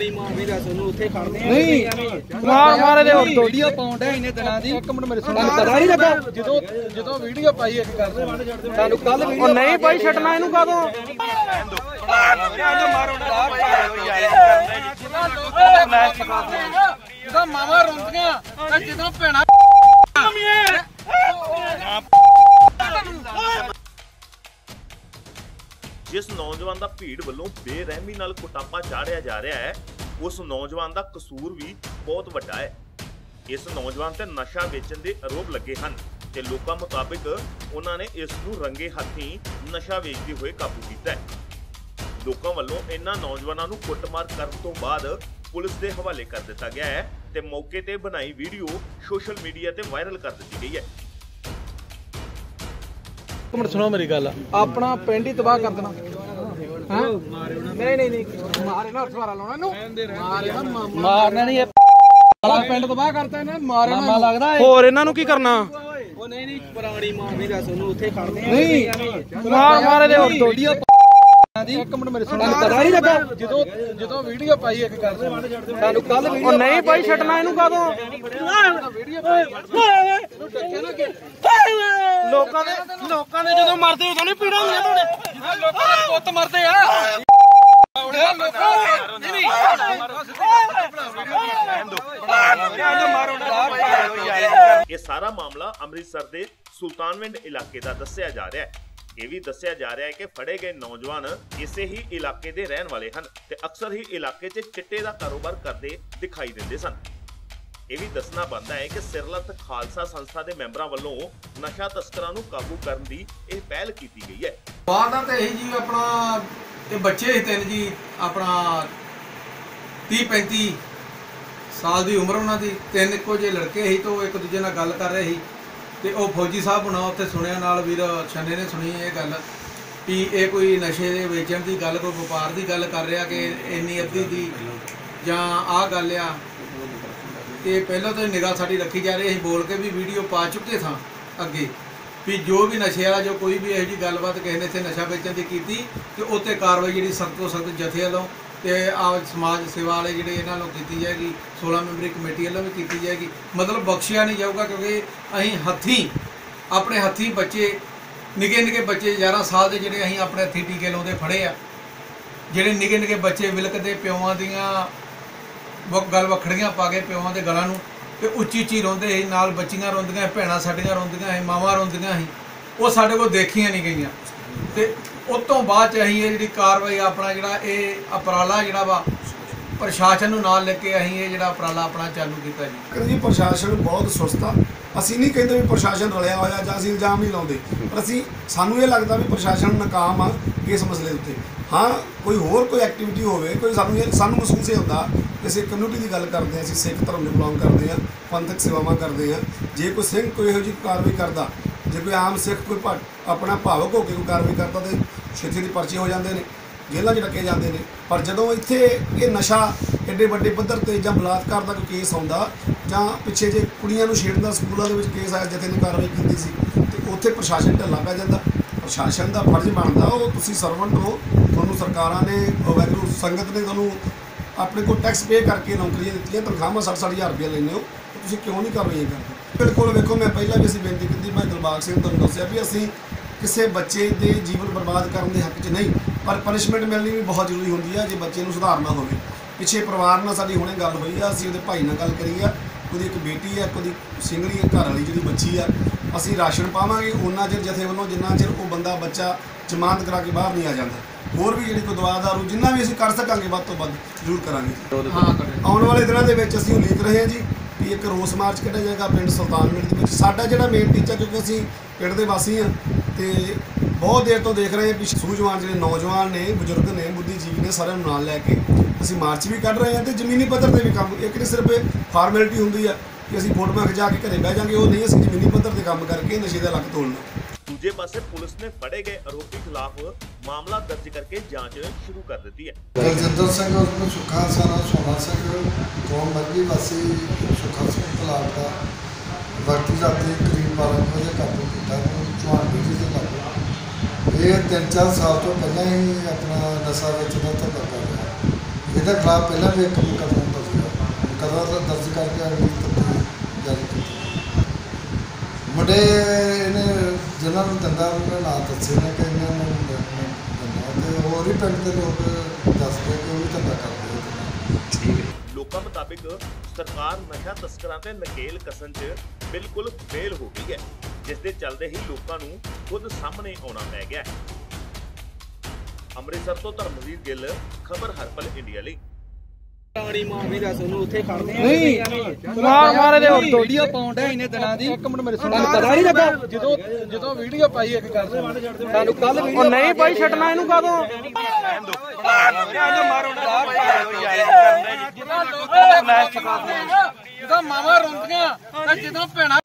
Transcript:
ਪੁਰਾਣੀ ਮਾਂ ਵੀ ਦੱਸ ਉਹਨੂੰ ਉੱਥੇ ਖੜਦੇ ਨਹੀਂ ਮਾਰ ਮਾਰੇ ਦੇ ਹੋਰ ਤੋਂ ਵੀਡੀਓ ਪਾਉਂਦਾ ਇਹਨੇ ਦਿਨਾਂ ਦੀ ਇੱਕ ਮਿੰਟ ਮੇਰੇ ਸੁਣ ਤੁਹਾਨੂੰ ਪਤਾ ਨਹੀਂ ਲੱਗਾ ਜਦੋਂ ਜਦੋਂ ਵੀਡੀਓ ਪਾਈ ਇੱਕ ਕਰ ਸਾਨੂੰ ਕੱਲ ਉਹ ਨਹੀਂ ਭਾਈ ਛੱਡਣਾ ਇਹਨੂੰ ਕਾਦੋਂ ਜਦੋਂ ਮਾਵਾ ਰੋਂਦੀਆਂ ਤੇ ਜਦੋਂ ਭੈਣਾ ਜਿਸ ਨੌਜਵਾਨ ਦਾ ਭੀੜ ਵੱਲੋਂ ਬੇਰਹਿਮੀ ਨਾਲ ਕੁਟਾਪਾ ਚਾੜਿਆ ਜਾ ਰਿਹਾ ਹੈ, ਉਸ ਨੌਜਵਾਨ ਦਾ ਕਸੂਰ ਵੀ ਬਹੁਤ ਵੱਡਾ ਹੈ। ਇਸ ਨੌਜਵਾਨ ਤੇ ਨਸ਼ਾ ਵੇਚਣ ਦੇ ਆਰੋਪ ਲੱਗੇ ਹਨ ਤੇ ਲੋਕਾਂ ਮੁਤਾਬਿਕ ਉਹਨਾਂ ਨੇ ਇਸ ਨੂੰ ਰੰਗੇ ਹੱਥੀਂ ਨਸ਼ਾ ਵੇਚਦੇ ਹੋਏ ਕਾਬੂ ਕੀਤਾ ਹੈ। ਲੋਕਾਂ ਵੱਲੋਂ ਇਹਨਾਂ ਨੌਜਵਾਨਾਂ ਨੂੰ ਕੁੱਟਮਾਰ ਕਰਨ ਤੋਂ ਬਾਅਦ ਪੁਲਿਸ ਦੇ ਹਵਾਲੇ ਕਰ ਦਿੱਤਾ ਗਿਆ ਹੈ ਤੇ ਮੌਕੇ ਤੇ ਬਣਾਈ ਵੀਡੀਓ ਸੋਸ਼ਲ ਮੀਡੀਆ ਤੇ ਵਾਇਰਲ ਕਰ ਦਿੱਤੀ ਗਈ ਹੈ। ਇੱਕ ਮਿੰਟ ਸੁਣੋ ਮੇਰੀ ਗੱਲ। ਆਪਣਾ ਪਿੰਡ ਹੀ ਤਬਾਹ ਕਰ ਦੇਣਾ। ਹਾਂ? ਨਹੀਂ ਨਹੀਂ ਨਹੀਂ। ਮਾਰੇ ਨਾ ਸਵਾਰਾ ਲਾਉਣਾ ਇਹਨੂੰ। ਮਾਰੇ ਨਾ ਮਾਮਾ ਮਾਰਨਾ ਨਹੀਂ ਇਹ ਸਾਲਾ ਪਿੰਡ ਤਬਾਹ ਕਰਤਾ ਇਹਨੇ ਮਾਰੇ ਨਾ ਲੱਗਦਾ ਹੋਰ ਇਹਨਾਂ ਨੂੰ ਕੀ ਕਰਨਾ? ਉਹ ਨਹੀਂ ਨਹੀਂ ਪੁਰਾਣੀ ਮਾਂ ਵੀ ਦੱਸ ਉਹਨੂੰ ਉੱਥੇ ਖੜਦੇ ਨਹੀਂ ਮਾਰ ਮਾਰੇ ਦੇ ਹੋਰ ਤੋਂ ਵੀਡੀਓ ਇੱਕ ਮਿੰਟ ਮੇਰੇ ਸੁਣ ਤੁਹਾਨੂੰ ਪਤਾ ਨਹੀਂ ਲੱਗਾ। ਜਦੋਂ ਜਦੋਂ ਵੀਡੀਓ ਪਾਈ ਇੱਕ ਕਰ ਸਾਨੂੰ ਕੱਲ ਉਹ ਨਹੀਂ ਭਾਈ ਛੱਡਣਾ ਇਹਨੂੰ ਕਾਦੋਂ? ਲੋਕਾਂ ਦੇ ਲੋਕਾਂ ਦੇ ਜਦੋਂ ਮਰਦੇ ਉਦੋਂ ਨਹੀਂ ਪੀੜਾ ਹੁੰਦੀਆਂ ਤੁਹਾਡੇ। ਜਦੋਂ ਲੋਕਾਂ ਦੇ ਪੁੱਤ ਮਰਦੇ ਆ। ਇਹ ਸਾਰਾ ਮਾਮਲਾ ਅੰਮ੍ਰਿਤਸਰ ਦੇ ਸੁਲਤਾਨਵਿੰਡ ਇਲਾਕੇ ਦਾ ਦੱਸਿਆ ਜਾ ਰਿਹਾ ਹੈ। ਇਹ ਵੀ ਦੱਸਿਆ ਜਾ ਰਿਹਾ ਹੈ ਕਿ ਫੜੇ ਗਏ ਨੌਜਵਾਨ ਇਸੇ ਹੀ ਇਲਾਕੇ ਦੇ ਰਹਿਣ ਵਾਲੇ ਹਨ ਤੇ ਅਕਸਰ ਹੀ ਇਲਾਕੇ 'ਚ ਚਿੱਟੇ ਦਾ ਕਾਰੋਬਾਰ ਕਰਦੇ ਦਿਖਾਈ ਦਿੰਦੇ ਸਨ। ਇਹ ਵੀ ਦੱਸਣਾ ਬਣਦਾ ਹੈ ਕਿ ਸਿਰਲਤ ਖਾਲਸਾ ਸੰਸਥਾ ਦੇ ਮੈਂਬਰਾਂ ਵੱਲੋਂ ਨਸ਼ਾ ਤਸਕਰਾਂ ਨੂੰ ਕਾਬੂ ਕਰਨ ਦੀ ਇਹ ਪਹਿਲ ਕੀਤੀ ਗਈ ਹੈ। ਬਾਹਰ ਤਾਂ ਇਹੀ ਜੀ ਆਪਣਾ ਇਹ ਬੱਚੇ ਸੀ ਤਿੰਨ ਜੀ, ਆਪਣਾ 30 35 ਸਾਲ ਦੀ ਉਮਰ ਉਹਨਾਂ ਦੀ, ਤਿੰਨ ਇੱਕੋ ਜਿਹੇ ਲੜਕੇ ਸੀ ਤੋਂ ਇੱਕ ਦੂਜੇ ਨਾਲ ਗੱਲ ਕਰ ਰਹੇ ਸੀ। ਤੇ ਉਹ ਫੌਜੀ ਸਾਹਿਬ ਹੁਣਾ ਉੱਥੇ ਸੁਣਿਆ ਨਾਲ ਵੀਰ ਛੰਨੇ ਨੇ ਸੁਣੀ ਇਹ ਗੱਲ ਵੀ ਇਹ ਕੋਈ ਨਸ਼ੇ ਦੇ ਵੇਚਣ ਦੀ ਗੱਲ, ਕੋਈ ਵਪਾਰ ਦੀ ਗੱਲ ਕਰ ਰਿਹਾ ਕਿ ਇੰਨੀ ਅੱਧੀ ਦੀ ਜਾਂ ਆਹ ਗੱਲ ਆ ਤੇ ਪਹਿਲਾਂ ਤੋਂ ਨਿਗਾਹ ਸਾਡੀ ਰੱਖੀ ਜਾ ਰਹੀ ਹੈ। ਅਸੀਂ ਬੋਲ ਕੇ ਵੀ ਵੀਡੀਓ ਪਾ ਚੁੱਕੇ ਸਾਂ ਅੱਗੇ ਵੀ ਜੋ ਵੀ ਨਸ਼ੇ ਵਾਲਾ ਜੋ ਕੋਈ ਵੀ ਇਹੋ ਜਿਹੀ ਗੱਲਬਾਤ ਕਿਸੇ ਨੇ ਇੱਥੇ ਨਸ਼ਾ ਵੇਚਣ ਦੀ ਕੀਤੀ ਤੇ ਉੱਤੇ ਕਾਰਵਾਈ ਜਿਹੜੀ ਸਖਤ ਤੋਂ ਸਖਤ ਜਥੇ ਵੱਲੋਂ ਤੇ ਆ ਸਮਾਜ ਸੇਵਾ ਵਾਲੇ ਜਿਹੜੇ ਇਹਨਾਂ ਨੂੰ ਕੀਤੀ ਜਾਏਗੀ 16 ਮੈਂਬਰੀ ਕਮੇਟੀ ਵੱਲੋਂ ਵੀ ਕੀਤੀ ਜਾਏਗੀ। ਮਤਲਬ ਬਖਸ਼ਿਆ ਨਹੀਂ ਜਾਊਗਾ ਕਿਉਂਕਿ ਅਸੀਂ ਹੱਥੀਂ, ਆਪਣੇ ਹੱਥੀਂ ਬੱਚੇ, ਨਿੱਕੇ ਨਿੱਕੇ ਬੱਚੇ 11 ਸਾਲ ਦੇ ਜਿਹੜੇ ਅਸੀਂ ਆਪਣੇ ਹੱਥੀਂ ਟੀਕੇ ਲਾਉਂਦੇ ਫੜੇ ਆ। ਜਿਹੜੇ ਨਿੱਕੇ ਨਿੱਕੇ ਬੱਚੇ ਵਿਲਕਦੇ ਪਿਓਾਂ ਦੀਆਂ ਵ- ਗਲ ਵਖੜੀਆਂ ਪਾ ਕੇ ਪਿਓਾਂ ਦੇ ਗਲਾਂ ਨੂੰ ਤੇ ਉੱਚੀ ਉੱਚੀ ਰੋਂਦੇ ਸੀ, ਨਾਲ ਬੱਚੀਆਂ ਰੋਂਦੀਆਂ, ਭੈਣਾਂ ਸਾਡੀਆਂ ਰੋਂਦੀਆਂ ਸੀ, ਮਾਵਾਂ ਰੋਂਦੀਆਂ ਸੀ। ਉਹ ਸਾਡੇ ਕੋਲ ਦੇਖੀਆਂ ਨਹੀਂ ਗਈਆਂ। ਤੇ ਉਸ ਤੋਂ ਬਾਅਦ ਚ ਅਸੀਂ ਇਹ ਜਿਹੜੀ ਕਾਰਵਾਈ ਆਪਣਾ ਜਿਹੜਾ ਇਹ ਅਪਰਾਲਾ ਜਿਹੜਾ ਵਾ, ਪ੍ਰਸ਼ਾਸਨ ਨੂੰ ਨਾਲ ਲੈ ਕੇ ਅਸੀਂ ਇਹ ਜਿਹੜਾ ਉਪਰਾਲਾ ਆਪਣਾ ਚਾਲੂ ਕੀਤਾ ਜੀ। ਕਹਿੰਦੇ ਪ੍ਰਸ਼ਾਸਨ ਬਹੁਤ ਸੁਸਤ ਆ। ਅਸੀਂ ਨਹੀਂ ਕਹਿੰਦੇ ਵੀ ਪ੍ਰਸ਼ਾਸਨ ਰਲਿਆ ਹੋਇਆ ਜਾਂ ਅਸੀਂ ਇਲਜ਼ਾਮ ਨਹੀਂ ਲਾਉਂਦੇ। ਪਰ ਅਸੀਂ, ਸਾਨੂੰ ਇਹ ਲੱਗਦਾ ਵੀ ਪ੍ਰਸ਼ਾਸਨ ਨਾਕਾਮ ਆ ਇਸ ਮਸਲੇ ਉੱਤੇ। ਹਾਂ, ਕੋਈ ਹੋਰ ਕੋਈ ਐਕਟੀਵਿਟੀ ਹੋਵੇ, ਕੋਈ ਸਾਨੂੰ ਇਹ, ਸਾਨੂੰ ਮਹਿਸੂਸ ਇਹ ਹੁੰਦਾ ਕਿ ਅਸੀਂ ਕਮਿਊਨਿਟੀ ਦੀ ਗੱਲ ਕਰਦੇ ਹਾਂ, ਅਸੀਂ ਸਿੱਖ ਧਰਮ ਨੂੰ ਬਿਲੋਂਗ ਕਰਦੇ ਹਾਂ, ਪੰਥਕ ਸੇਵਾਵਾਂ ਕਰਦੇ ਹਾਂ। ਜੇ ਕੋਈ ਸਿੰਘ ਕੋਈ ਇਹੋ ਜਿਹੀ ਕਾਰਵਾਈ ਕਰਦਾ, ਜੇ ਕੋਈ ਆਮ ਸਿੱਖ ਕੋਈ ਭਾ- ਆਪਣਾ ਭਾਵਕ ਹੋ ਕੇ ਕੋਈ ਕਾਰਵਾਈ ਕਰਦਾ ਤੇ ਛੇਤੀ ਦੀ ਪਰਚੇ ਹੋ ਜਾਂਦੇ ਨੇ, ਜੇਲ੍ਹਾਂ 'ਚ ਰੱਖੇ ਜਾਂਦੇ ਨੇ। ਪਰ ਜਦੋਂ ਇੱਥੇ ਇਹ ਨਸ਼ਾ ਐਡੇ ਵੱਡੇ ਪੱਧਰ ਤੇ ਜਾਂ ਬਲਾਤਕਾਰ ਦਾ ਕੋਈ ਕੇਸ ਆਉਂਦਾ, ਜਾਂ ਪਿੱਛੇ ਜੇ ਕੁੜੀਆਂ ਨੂੰ ਛੇੜਦਾ ਸਕੂਲਾਂ ਦੇ ਵਿੱਚ ਕੇਸ ਆਇਆ ਜਿੱਥੇ ਨੇ ਕਾਰਵਾਈ ਕੀਤੀ ਸੀ, ਤੇ ਉੱਥੇ ਪ੍ਰਸ਼ਾਸਨ ਢੱਲਾ ਪੈ ਜਾਂਦਾ। ਪ੍ਰਸ਼ਾਸਨ ਦਾ ਫਰਜ਼ ਬਣਦਾ, ਉਹ ਤੁਸੀਂ ਸਰਵੈਂਟ ਹੋ, ਤੁਹਾਨੂੰ ਸਰਕਾਰਾਂ ਨੇ, ਉਹ ਵਾਹਿਗੁਰੂ ਸੰਗਤ ਨੇ ਤੁਹਾਨੂੰ ਆਪਣੇ ਕੋਲ ਟੈਕਸ ਪੇ ਕਰਕੇ ਨੌਕਰੀਆਂ ਦਿੱਤੀਆਂ, ਤਨਖਾਹਾਂ 60 ਹਜ਼ਾਰ ਰੁਪਏ ਲੈਂਦੇ ਹੋ, ਤੁਸੀਂ ਕਿਉਂ ਨਹੀਂ ਕਾਰਵਾਈ ਕਰਦੇ? ਬਿਲਕੁਲ ਵੇਖੋ, ਮੈਂ ਪਹਿਲਾਂ ਵੀ ਅਸੀਂ ਬੇਨਤੀ ਕੀਤੀ, ਮੈਂ ਦਿਲਬਾਗ ਸਿੰਘ ਤੁਹਾਨੂੰ ਦੱਸਿਆ ਵੀ ਅਸੀਂ ਕਿਸੇ ਬੱਚੇ ਦੇ ਜੀਵਨ ਬਰਬਾਦ ਕਰਨ ਦੇ ਹੱਕ 'ਚ ਨਹੀਂ ਪਰ ਪਨਿਸ਼ਮੈਂਟ ਮਿਲਣੀ ਵੀ ਬਹੁਤ ਜ਼ਰੂਰੀ ਹੁੰਦੀ ਆ ਜੇ ਬੱਚੇ ਨੂੰ ਸੁਧਾਰਨਾ ਹੋਵੇ। ਪਿੱਛੇ ਪਰਿਵਾਰ ਨਾਲ ਸਾਡੀ ਹੁਣੇ ਗੱਲ ਹੋਈ ਆ ਅਸੀਂ ਉਹਦੇ ਭਾਈ ਨਾਲ ਗੱਲ ਕਰੀ ਆ ਉਹਦੀ ਇੱਕ ਬੇਟੀ ਆ ਉਹਦੀ ਸਿੰਗੜੀ ਘਰ ਵਾਲੀ ਜਿਹੜੀ ਬੱਚੀ ਆ। ਅਸੀਂ ਰਾਸ਼ਨ ਪਾਵਾਂਗੇ ਉਹਨਾਂ ਚਿਰ ਜਥੇ ਵੱਲੋਂ ਜਿੰਨਾ ਚਿਰ ਉਹ ਬੰਦਾ ਬੱਚਾ ਜ਼ਮਾਨਤ ਕਰਾ ਕੇ ਬਾਹਰ ਨਹੀਂ ਆ ਜਾਂਦਾ। ਹੋਰ ਵੀ ਜਿਹੜੀ ਕੋਈ ਦਵਾ ਦਾਰੂ ਜਿੰਨਾ ਵੀ ਅਸੀਂ ਕਰ ਸਕਾਂਗੇ ਵੱਧ ਤੋਂ ਵੱਧ ਜ਼ਰੂਰ ਕਰਾਂਗੇ ਆਉਣ ਵਾਲੇ ਦਿਨਾਂ ਦੇ ਵਿੱਚ ਅਸੀਂ ਉਲੀਕ ਰਹੇ ਹਾਂ ਜੀ ਵੀ ਇੱਕ ਰੋਸ ਮਾਰਚ ਕੱਢਿਆ ਜਾਏਗਾ ਪਿੰਡ ਸੁਲਤਾਨਪੁਰ ਦੇ ਵਿੱਚ। ਸਾਡਾ ਜਿਹੜਾ ਮੇਨ ਟੀਚਾ ਕਿਉਂਕਿ ਅਸੀਂ ਪਿੰਡ ਦੇ ਵਾਸੀ ਹਾਂ ਤੇ ਬਹੁਤ ਦੇਰ ਤੋਂ ਦੇਖ ਰਹੇ ਹਾਂ ਸੂਝਵਾਨ ਜਿਹੜੇ ਨੌਜਵਾਨ ਨੇ ਬਜ਼ੁਰਗ ਨੇ ਬੁੱਧੀਜੀਵੀ ਨੇ ਸਾਰਿਆਂ ਨੂੰ ਨਾਲ ਲੈ ਕੇ ਅਸੀਂ ਮਾਰਚ ਵੀ ਕੱਢ ਰਹੇ ਹਾਂ ਤੇ ਜ਼ਮੀਨੀ ਪੱਧਰ ਤੇ ਵੀ ਕੰਮ ਇੱਕ ਨਹੀਂ ਸਿਰਫ ਫਾਰਮੈਲਿਟੀ ਹੁੰਦੀ ਆ ਕਿ ਅਸੀਂ ਫੋਟੋਆਂ ਖਿਚਾ ਕੇ ਘਰੇ ਬਹਿ ਜਾਾਂਗੇ ਉਹ ਨਹੀਂ ਅਸੀਂ ਜ਼ਮੀਨੀ ਪੱਧਰ ਤੇ ਕੰਮ ਕਰਕੇ ਨਸ਼ੇ ਦਾ ਲੱਕ ਤੋੜਨਾ। ਦੂਜੇ ਪਾਸੇ ਪੁਲਿਸ ਨੇ ਫੜੇ ਗਏ ਆਰੋਪੀ ਖਿਲਾਫ ਮਾਮਲਾ ਦਰਜ ਕਰਕੇ ਜਾਂਚ ਸ਼ੁਰੂ ਕਰ ਦਿੱਤੀ ਹੈ। ਦਲਜਿੰਦਰ ਸਿੰਘ ਉਸਨੂੰ ਸੁੱਖਾ ਸਾਨਾ ਸੋਨਾ ਸਿੰਘ ਤੋਂ ਮੱਗੀ ਵਾਸੀ ਸੁੱਖਾ ਸਿੰਘ ਪਲਾਟ ਦਾ ਵਕਤੀ ਕਰੀਬ 12 ਵਜੇ ਕਾਬੂ ਕੀਤਾ ਉਹਨੂੰ ਚੌਹਾਨ ਬੀਜੀ ਦੇ ਲਾਗੂ ਇਹ ਤਿੰਨ ਚਾਰ ਸਾਲ ਤੋਂ ਪਹਿਲਾਂ ਹੀ ਆਪਣਾ ਨਸ਼ਾ ਵੇਚਦਾ ਧੰਦਾ ਕਰ ਰਿਹਾ। ਇਹਦੇ ਖਿਲਾਫ ਪਹਿਲਾਂ ਵੀ ਇੱਕ ਮੁਕੱਦਮਾ ਦਰਜ ਹੋਇਆ ਮੁਕੱਦਮਾ ਦਰਜ ਕਰਕੇ ਅਗਲੀ ਤਫਤੀਸ਼ ਜਾਰੀ ਕੀਤੀ। ਮੁੰਡੇ ਇਹਨੇ ਜਿਨ੍ਹਾਂ ਨੂੰ ਦੰਦਾ ਉਹਨਾਂ ਨਾਲ ਦੱਸੇ ਨੇ ਕਿ ਇਹਨਾਂ ਨੂੰ ਦੰਦਾ ਤੇ ਹੋਰ ਹੀ ਪਿੰਡ ਦੇ ਲੋਕ ਦੱਸਦੇ ਕਿ ਉਹ ਵੀ ਧੰਦਾ ਕਰਦੇ ਆ ਲੋਕਾਂ ਮੁਤਾਬਿਕ ਸਰਕਾਰ ਨਸ਼ਾ ਤਸਕਰਾਂ ਤੇ ਨਕੇਲ ਕਸਣ 'ਚ ਬਿਲਕੁਲ ਫੇਲ ਹੋ ਗਈ ਹੈ ਜਿਸ ਦੇ ਚੱਲਦੇ ਹੀ ਲੋਕਾਂ ਨੂੰ ਖੁਦ ਸਾਹਮਣੇ ਆਉਣਾ ਪੈ ਗਿਆ ਹੈ। ਅੰਮ੍ਰਿਤਸਰ ਤੋਂ ਧਰਮਵੀਰ ਗਿੱਲ, ਖਬਰ ਹਰਪਲ ਇੰਡੀਆ ਲਈ। ਮਾਰ ਮਾਰ ਦੇ ਹੋਰ ਦੋ ਵੀਡੀਓ ਪਾਉਂਦਾ ਇਹਨੇ ਦਿਨਾਂ ਦੀ। ਇੱਕ ਮਿੰਟ ਮੇਰੇ ਸੁਣ ਪਤਾ ਨਹੀਂ ਲੱਗਾ। ਜਦੋਂ ਜਦੋਂ ਵੀਡੀਓ ਪਾਈ ਇੱਕ ਗੱਲ ਤੁਹਾਨੂੰ ਕੱਲ ਉਹ ਨਹੀਂ ਭਾਈ ਛੱਡਣਾ ਇਹਨੂੰ ਕਾਦੋਂ? ਜਦੋਂ ਮਾਵਾ ਰੋਂਦੀਆਂ ਤੇ ਜਦੋਂ ਭੈਣਾ